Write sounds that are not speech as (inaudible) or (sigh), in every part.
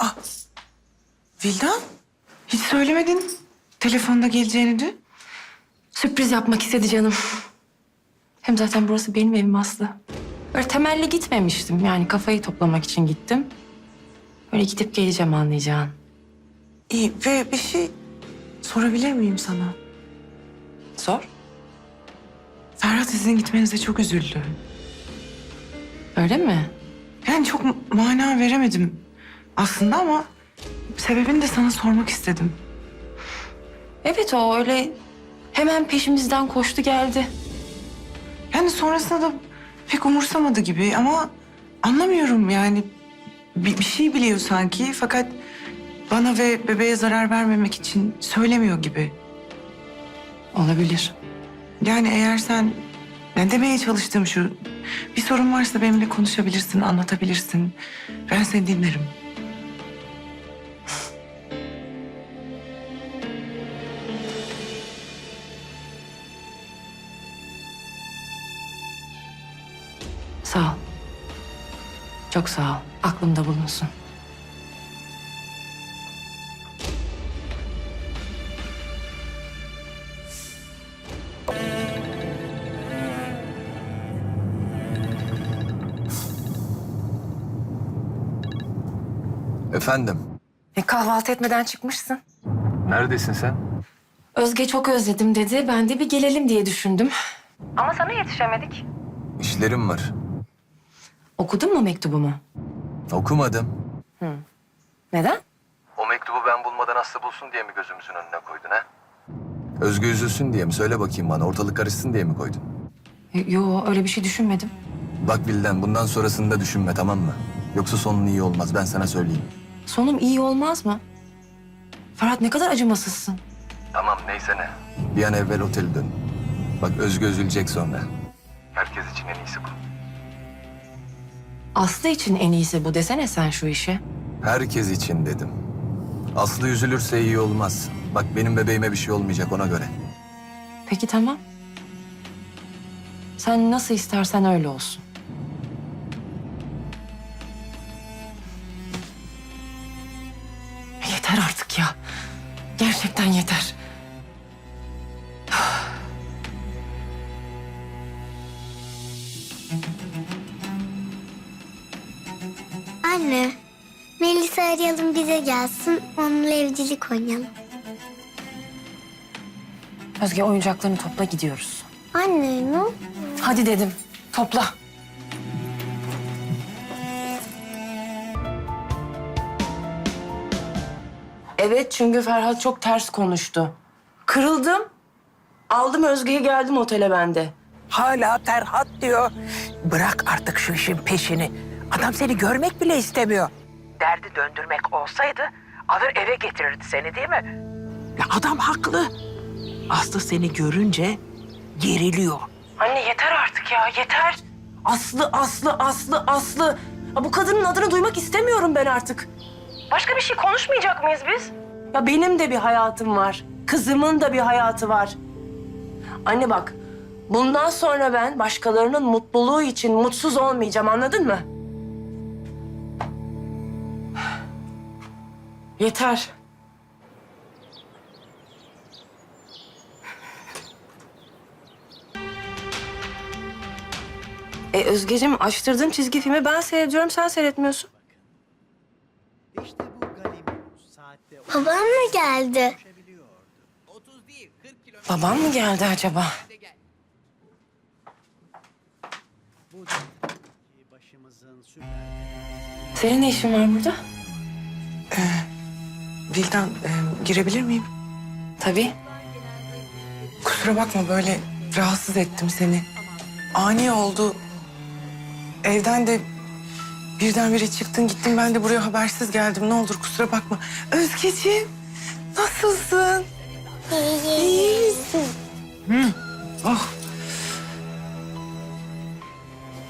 Aa! Vildan, hiç söylemedin telefonda geleceğini dün. Sürpriz yapmak istedi canım. Hem zaten burası benim evim Aslı. Böyle temelli gitmemiştim. Yani kafayı toplamak için gittim. Böyle gidip geleceğim anlayacağın. İyi ve bir şey sorabilir miyim sana? Sor. Ferhat sizin gitmenize çok üzüldü. Öyle mi? Yani çok mana veremedim aslında ama sebebini de sana sormak istedim. Evet o öyle hemen peşimizden koştu geldi. Yani sonrasında da pek umursamadı gibi ama anlamıyorum yani bir, bir şey biliyor sanki fakat bana ve bebeğe zarar vermemek için söylemiyor gibi. Olabilir. Yani eğer sen ben demeye çalıştığım şu bir sorun varsa benimle konuşabilirsin, anlatabilirsin. Ben seni dinlerim. Çok sağ ol. Aklımda bulunsun. Efendim, E, kahvaltı etmeden çıkmışsın. neredesin sen? Özge çok özledim dedi. Ben de bir gelelim diye düşündüm. Ama sana yetişemedik. İşlerim var. Okudun mu mektubumu? Okumadım. Neden? O mektubu ben bulmadan Aslı bulsun diye mi gözümüzün önüne koydun ha? Özgü üzülsün diye mi? Söyle bakayım bana. Ortalık karışsın diye mi koydun? Yo öyle bir şey düşünmedim. Bak Bilden, bundan sonrasını da düşünme tamam mı? Yoksa sonun iyi olmaz, ben sana söyleyeyim. Sonum iyi olmaz mı? Ferhat ne kadar acımasızsın. Tamam, neyse ne. Bir an evvel otele dön. Bak Özgü üzülecek sonra. Herkes için en iyisi bu. Aslı için en iyisi bu desene sen şu işe. Herkes için dedim. Aslı üzülürse iyi olmaz. Bak benim bebeğime bir şey olmayacak ona göre. Peki tamam. Sen nasıl istersen öyle olsun. Yeter artık ya. Gerçekten yeter. Gelsin. Onunla evcilik oynayalım. Özge oyuncaklarını topla gidiyoruz. Anne ne? Hadi dedim. Topla. Evet çünkü Ferhat çok ters konuştu. Kırıldım. Aldım Özge'yi geldim otele bende. Hala Ferhat diyor. Bırak artık şu işin peşini. Adam seni görmek bile istemiyor. Derdi döndürmek olsaydı alır eve getirirdi seni değil mi? Ya adam haklı. Aslı seni görünce geriliyor. Anne yeter artık ya yeter. Aslı, Aslı, Aslı, Aslı. Ya bu kadının adını duymak istemiyorum ben artık. Başka bir şey konuşmayacak mıyız biz? Ya benim de bir hayatım var. Kızımın da bir hayatı var. Anne bak, bundan sonra ben başkalarının mutluluğu için mutsuz olmayacağım anladın mı? Yeter. E Özgeciğim açtırdığın çizgi filmi ben seyrediyorum sen seyretmiyorsun. Babam mı geldi? Babam mı geldi acaba? Senin ne işin var burada? Vildan, e, girebilir miyim? Tabii. Kusura bakma böyle rahatsız ettim seni. Ani oldu. Evden de birdenbire çıktın gittin. Ben de buraya habersiz geldim. Ne olur kusura bakma. Özgeciğim nasılsın? İyi misin? Oh.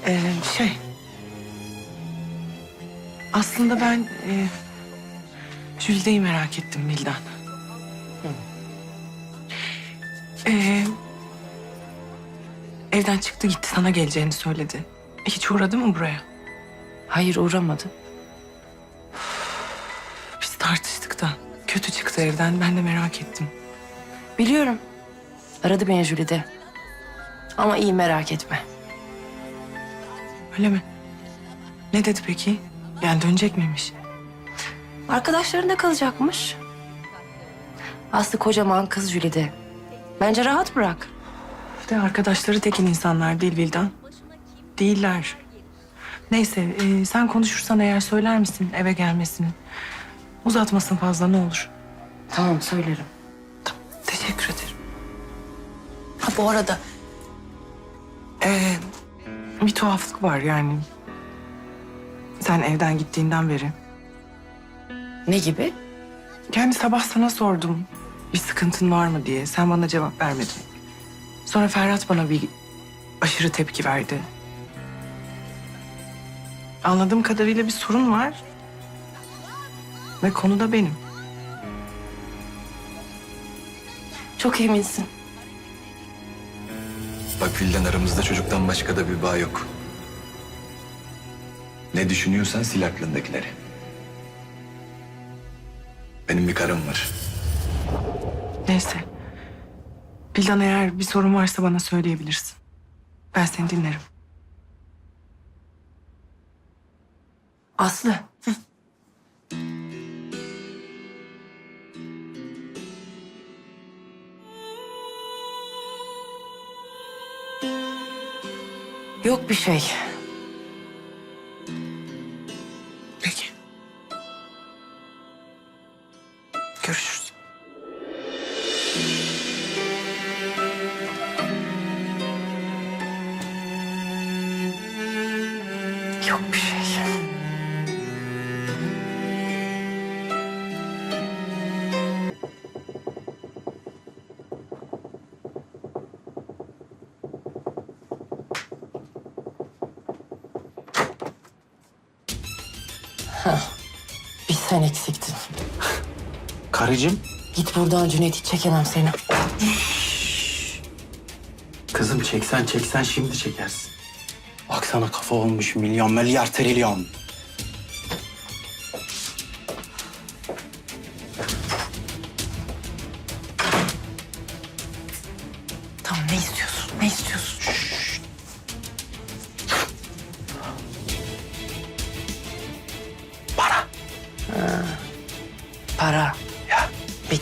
Ee, şey. Aslında ben e, Jülide'yi merak ettim Vildan. Ee, evden çıktı gitti sana geleceğini söyledi. Hiç uğradı mı buraya? Hayır uğramadı. tartıştık da kötü çıktı evden. Ben de merak ettim. Biliyorum. Aradı beni Jülide. Ama iyi merak etme. Öyle mi? Ne dedi peki? Yani dönecek miymiş? Arkadaşlarında kalacakmış. Aslı kocaman kız Jülide. Bence rahat bırak. De arkadaşları tekin insanlar değil Vildan. Değiller. Neyse e, sen konuşursan eğer söyler misin eve gelmesini? Uzatmasın fazla ne olur. Tamam söylerim. Tamam, teşekkür ederim. Ha bu arada e, bir tuhaflık var yani. Sen evden gittiğinden beri. Ne gibi? Yani sabah sana sordum bir sıkıntın var mı diye. Sen bana cevap vermedin. Sonra Ferhat bana bir aşırı tepki verdi. Anladığım kadarıyla bir sorun var. Ve konu da benim. Çok eminsin. Bak Vildan aramızda çocuktan başka da bir bağ yok. Ne düşünüyorsan sil aklındakileri. Benim bir karım var. Neyse. Bildan eğer bir sorun varsa bana söyleyebilirsin. Ben seni dinlerim. Aslı. Yok bir şey. Bir sen eksiktin. Karıcığım, Git buradan Cüneyt hiç çekemem seni. kızım çeksen çeksen şimdi çekersin. Baksana kafa olmuş milyon milyar trilyon. Tamam ne istiyorsun? Ne istiyorsun? Para.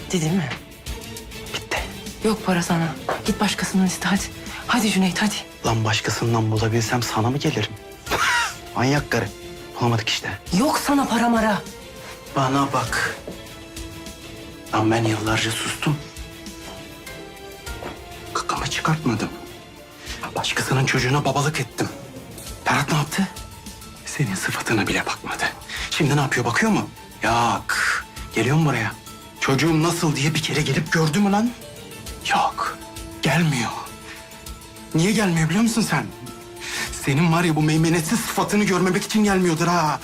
Bitti değil mi? bitti. Yok para sana. Git başkasından iste hadi. Hadi Cüneyt hadi. Lan başkasından bulabilsem sana mı gelirim? (laughs) Manyak karı. Bulamadık işte. Yok sana para mara. Bana bak. Lan ben yıllarca sustum. Kıkımı çıkartmadım. Başkasının çocuğuna babalık ettim. Ferhat ne yaptı? Senin sıfatına bile bakmadı. Şimdi ne yapıyor bakıyor mu? Yok. Geliyor mu buraya? Çocuğum nasıl diye bir kere gelip gördü mü lan? Yok. Gelmiyor. Niye gelmiyor biliyor musun sen? Senin var ya bu meymenetsiz sıfatını görmemek için gelmiyordur ha.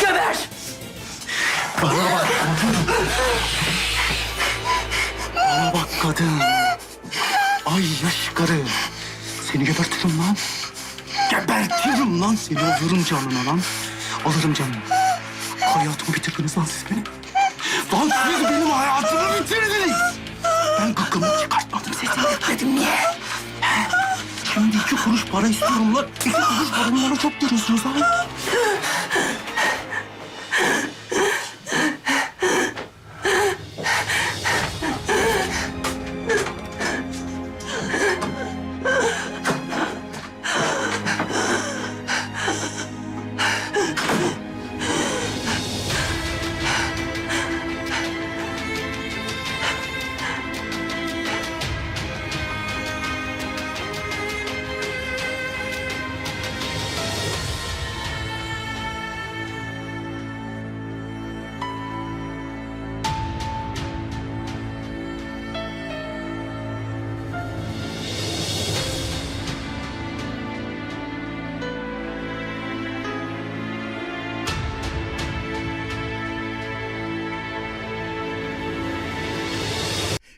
Geber! Bana bak kadın. Bana bak kadın. Ay yaş karı. Seni gebertirim lan. Gebertirim lan seni. Alırım canını lan. Alırım canını. Hayatımı bitirdiniz lan siz benim. Lan siz benim hayatımı bitirdiniz. Ben gıkkımı çıkartmadım sesini bekledim niye? He? Şimdi iki kuruş para istiyorum lan. İki kuruş paramı bana çok görüyorsunuz lan.